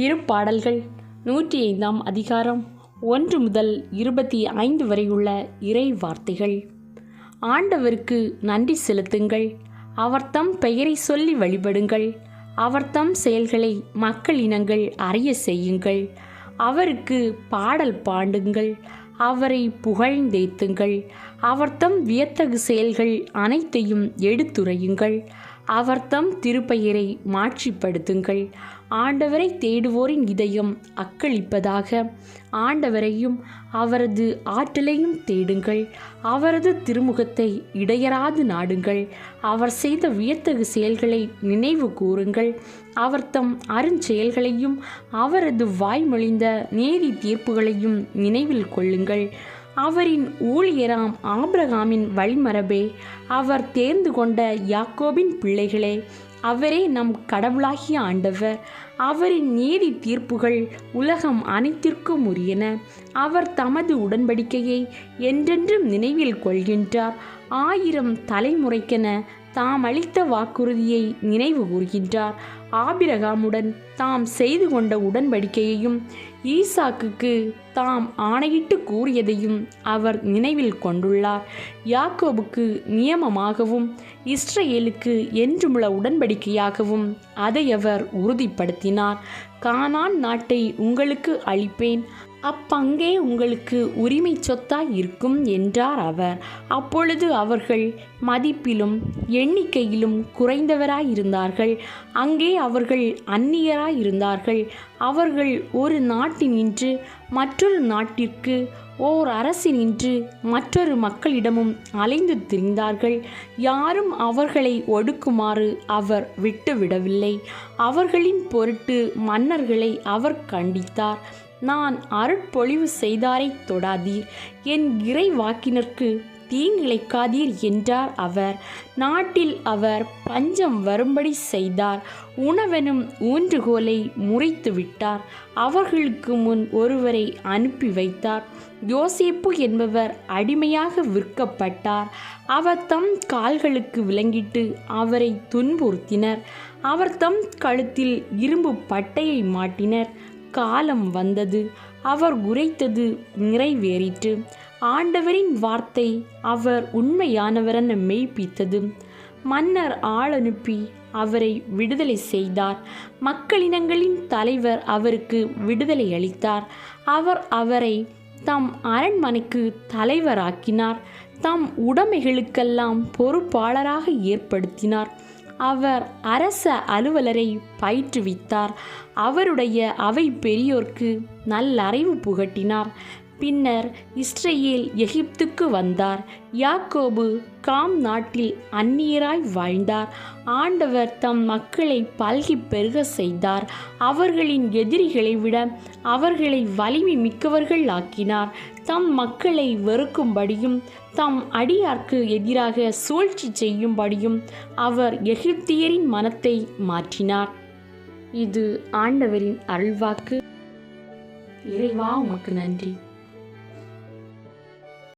திருப்பாடல்கள் நூற்றி ஐந்தாம் அதிகாரம் ஒன்று முதல் இருபத்தி ஐந்து வரையுள்ள இறை வார்த்தைகள். ஆண்டவருக்கு நன்றி செலுத்துங்கள். அவர்தம் பெயரை சொல்லி வழிபடுங்கள். அவர்தம் செயல்களை மக்கள் இனங்கள் அறிய செய்யுங்கள். அவருக்கு பாடல் பாண்டுங்கள் அவரை புகழ்ந்தேத்துங்கள் அவர்தம் வியத்தகு செயல்கள் அனைத்தையும் எடுத்துரையுங்கள். அவர்தம் திருப்பெயரை மாட்சிப்படுத்துங்கள். ஆண்டவரை தேடுவோரின் இதயம் அக்களிப்பதாக. ஆண்டவரையும் அவரது ஆற்றலையும் தேடுங்கள். அவரது திருமுகத்தை இடையராது நாடுங்கள். அவர் செய்த வியத்தகு செயல்களை நினைவு கூறுங்கள். அவர் தம் அருஞ்செயல்களையும் அவரது வாய்மொழிந்த நேரி தீர்ப்புகளையும் நினைவில் கொள்ளுங்கள். அவரின் ஊழியராம் ஆபிரகாமின் வழிமரபே. அவர் தேர்ந்து கொண்ட யாக்கோபின் பிள்ளைகளே அவரே நம் கடவுளாகிய ஆண்டவர். அவரின் நீதி தீர்ப்புகள் உலகம் அனைத்திற்கும் உரியன. அவர் தமது உடன்படிக்கையை என்றென்றும் நினைவில் கொள்கின்றார். ஆயிரம் தலைமுறைக்கென தாம் அளித்த வாக்குறுதியை நினைவு கூறுகின்றார் ஆபிரகாமுடன் தாம் செய்து கொண்ட உடன்படிக்கையையும் ஈசாக்குக்கு தாம் ஆணையிட்டு கூறியதையும் அவர் நினைவில் கொண்டுள்ளார். யாக்கோபுக்கு நியமமாகவும் இஸ்ரேலுக்கு என்றுமுள்ள உடன்படிக்கையாகவும் அதை அவர் உறுதிப்படுத்தினார். கானான் நாட்டை உங்களுக்கு அளிப்பேன். அப்பங்கே உங்களுக்கு உரிமை சொத்தாய் இருக்கும் என்றார் அவர். அப்பொழுது அவர்கள் மதிப்பிலும் எண்ணிக்கையிலும் குறைந்தவராயிருந்தார்கள். அங்கே அவர்கள் அந்நியராயிருந்தார்கள். அவர்கள் ஒரு நாட்டினின்று மற்றொரு நாட்டிற்கு ஓர் அரசினின்று மற்றொரு மக்களிடமும் அலைந்து திரிந்தார்கள். யாரும் அவர்களை ஒடுக்குமாறு அவர் விட்டுவிடவில்லை. அவர்களின் பொருட்டு மன்னர்களை அவர் கண்டித்தார். நான் அருட்பொழிவு செய்தாரை தொடாதீர். என் இறை தீங்கிழைக்காதீர் என்றார் அவர். நாட்டில் அவர் பஞ்சம் வரும்படி செய்தார். உணவெனும் ஊன்றுகோலை முறைத்து விட்டார். அவர்களுக்கு முன் ஒருவரை அனுப்பி வைத்தார். யோசேப்பு என்பவர் அடிமையாக விற்கப்பட்டார். அவர் தம் கால்களுக்கு விளங்கிட்டு அவரை துன்புறுத்தினர். அவர் தம் கழுத்தில் இரும்பு பட்டையை மாட்டினர். காலம் வந்தது. அவர் உரைத்தது நிறைவேறிற்று. ஆண்டவரின் வார்த்தை அவர் உண்மையானவரென மெய்ப்பித்தது. மன்னர் ஆள் அனுப்பி அவரை விடுதலை செய்தார். மக்களினங்களின் தலைவர் அவருக்கு விடுதலை அளித்தார். அவர் அவரை தம் அரண்மனைக்கு தலைவராக்கினார். தம் உடைமைகளுக்கெல்லாம் பொறுப்பாளராக ஏற்படுத்தினார். அவர் அரச அலுவலரை பயிற்றுவித்தார். அவருடைய அவை பெரியோர்க்கு நல்லறிவு புகட்டினார். பின்னர் இஸ்ரேல் எகிப்துக்கு வந்தார். யாக்கோபு காம் நாட்டில் அந்நியராய் வாழ்ந்தார். ஆண்டவர் தம் மக்களை பல்கி பெருக செய்தார். அவர்களின் எதிரிகளை விட அவர்களை வலிமை மிக்கவர்கள் ஆக்கினார். தம் மக்களை வெறுக்கும்படியும் தம் அடியார்க்கு எதிராக சூழ்ச்சி செய்யும்படியும் அவர் எகிப்தியரின் மனத்தை மாற்றினார். இது ஆண்டவரின் அருள்வாக்கு. இறைவா உமக்கு நன்றி.